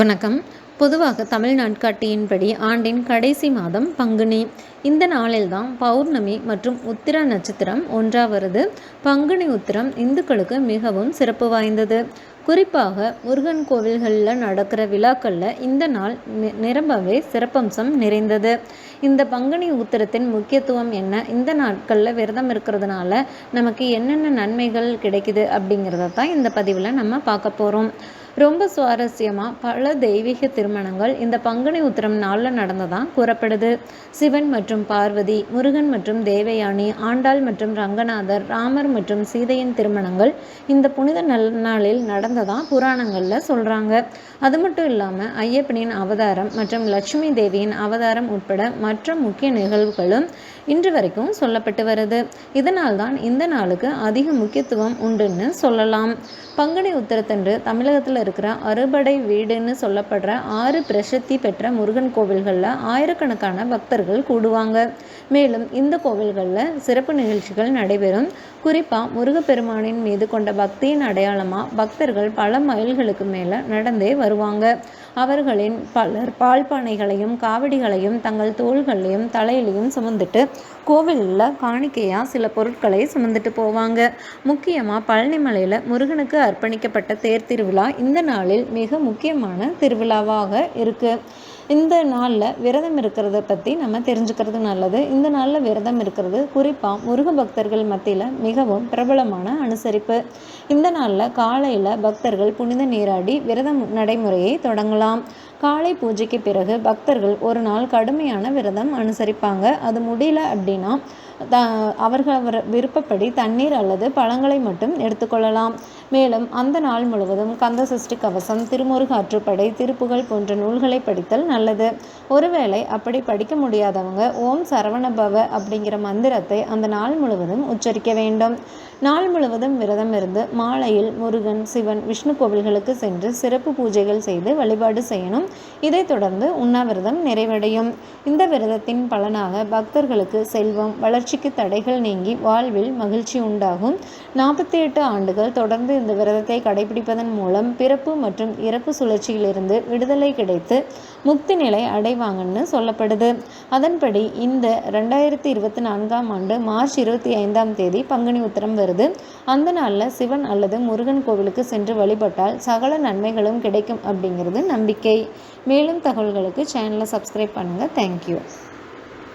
வணக்கம். பொதுவாக தமிழ் நாட்காட்டியின்படி ஆண்டின் கடைசி மாதம் பங்குனி. இந்த நாளில்தான் பௌர்ணமி மற்றும் உத்திர நட்சத்திரம் ஒன்றா வருது பங்குனி உத்திரம் இந்துக்களுக்கு மிகவும் சிறப்பு வாய்ந்தது. குறிப்பாக முருகன் கோவில்களில் நடக்கிற விழாக்களில் இந்த நாள் நிரம்பவே சிறப்பம்சம் நிறைந்தது. இந்த பங்குனி உத்திரத்தின் முக்கியத்துவம் என்ன? இந்த நாட்களில் விரதம் இருக்கிறதுனால நமக்கு என்னென்ன நன்மைகள் கிடைக்குது அப்படிங்கிறத தான் இந்த பதிவில் நம்ம பார்க்க போகிறோம் ரொம்ப சுவாரஸ்யமாக பல தெய்வீக திருமணங்கள் இந்த பங்குனி உத்திரம் நாளில் நடந்ததான் கூறப்படுது. சிவன் மற்றும் பார்வதி முருகன் மற்றும் தேவயானி ஆண்டாள் மற்றும் ரங்கநாதர் ராமர் மற்றும் சீதையின் திருமணங்கள் இந்த புனித நல் நாளில் நடந்ததான் புராணங்களில் சொல்கிறாங்க அது மட்டும் இல்லாமல் ஐயப்பனின் அவதாரம் மற்றும் லட்சுமி தேவியின் அவதாரம் உட்பட மற்ற முக்கிய நிகழ்வுகளும் இன்று வரைக்கும் சொல்லப்பட்டு வருது. இதனால் தான் இந்த நாளுக்கு அதிக முக்கியத்துவம் உண்டுன்னு சொல்லலாம். பங்குனி உத்திரத்தன்று தமிழகத்தில் இருக்கிற அறுபடை வீடுன்னு சொல்லப்படுற ஆறு பிரசித்தி பெற்ற முருகன் கோவில்களில் ஆயிரக்கணக்கான பக்தர்கள் கூடுவாங்க. மேலும் இந்த கோவில்களில் சிறப்பு நிகழ்ச்சிகள் நடைபெறும். குறிப்பாக முருகப்பெருமானின் மீது கொண்ட பக்தியின் அடையாளமாக பக்தர்கள் பல மைல்களுக்கு மேலே நடந்தே வருவாங்க. அவர்களின் பலர் பால்பானைகளையும் காவடிகளையும் தங்கள் தோள்களையும் தலையிலையும் சுமந்துட்டு கோவிலில் காணிக்கையாக சில பொருட்களை சுமந்துட்டு போவாங்க. முக்கியமாக பழனிமலையில் முருகனுக்கு அர்ப்பணிக்கப்பட்ட தேர் திருவிழா இந்த நாளில் மிக முக்கியமான திருவிழாவாக இருக்குது இந்த நாளில் விரதம் இருக்கிறத பற்றி நம்ம தெரிஞ்சுக்கிறது நல்லது. இந்த நாளில் விரதம் இருக்கிறது குறிப்பாக முருக பக்தர்கள் மத்தியில் மிகவும் பிரபலமான அனுசரிப்பு. இந்த நாளில் காலையில் பக்தர்கள் புனித நீராடி விரதம் நடைமுறையை தொடங்கலாம். காலை பூஜைக்கு பிறகு பக்தர்கள் ஒரு நாள் கடுமையான விரதம் அனுசரிப்பாங்க. அது முடியல அப்படின்னா த அவர்கள் விருப்பப்படி தண்ணீர் அல்லது பழங்களை மட்டும் எடுத்துக்கொள்ளலாம். மேலும் அந்த நாள் முழுவதும் கந்த சஷ்டி கவசம் திருமுருக ஆற்றுப்படை திருப்புகள் போன்ற நூல்களை படித்தல் நல்லது. ஒருவேளை அப்படி படிக்க முடியாதவங்க ஓம் சரவணபவ அப்படிங்கிற மந்திரத்தை அந்த நாள் முழுவதும் உச்சரிக்க வேண்டும். நாள் முழுவதும் விரதம் இருந்து மாலையில் முருகன் சிவன் விஷ்ணு கோவில்களுக்கு சென்று சிறப்பு பூஜைகள் செய்து வழிபாடு செய்யணும். இதைத் தொடர்ந்து உண்ணாவிரதம் நிறைவடையும். இந்த விரதத்தின் பலனாக பக்தர்களுக்கு செல்வம் வளர்ச்சிக்கு தடைகள் நீங்கி வாழ்வில் மகிழ்ச்சி உண்டாகும். நாற்பத்தி எட்டு ஆண்டுகள் தொடர்ந்து இந்த விரதத்தை கடைபிடிப்பதன் மூலம் பிறப்பு மற்றும் இறப்பு சுழற்சியிலிருந்து விடுதலை கிடைத்து முக்தி நிலை அடைவாங்கன்னு சொல்லப்படுது. அதன்படி இந்த ரெண்டாயிரத்தி இருபத்தி நான்காம் ஆண்டு மார்ச் இருபத்தி ஐந்தாம் தேதி பங்குனி உத்தரம் வருது. அந்த நாளில் சிவன் அல்லது முருகன் கோவிலுக்கு சென்று வழிபட்டால் சகல நன்மைகளும் கிடைக்கும் அப்படிங்கிறது நம்பிக்கை. மேலும் தகவல்களுக்கு சேனலை சப்ஸ்கிரைப் பண்ணுங்கள் தேங்க்யூ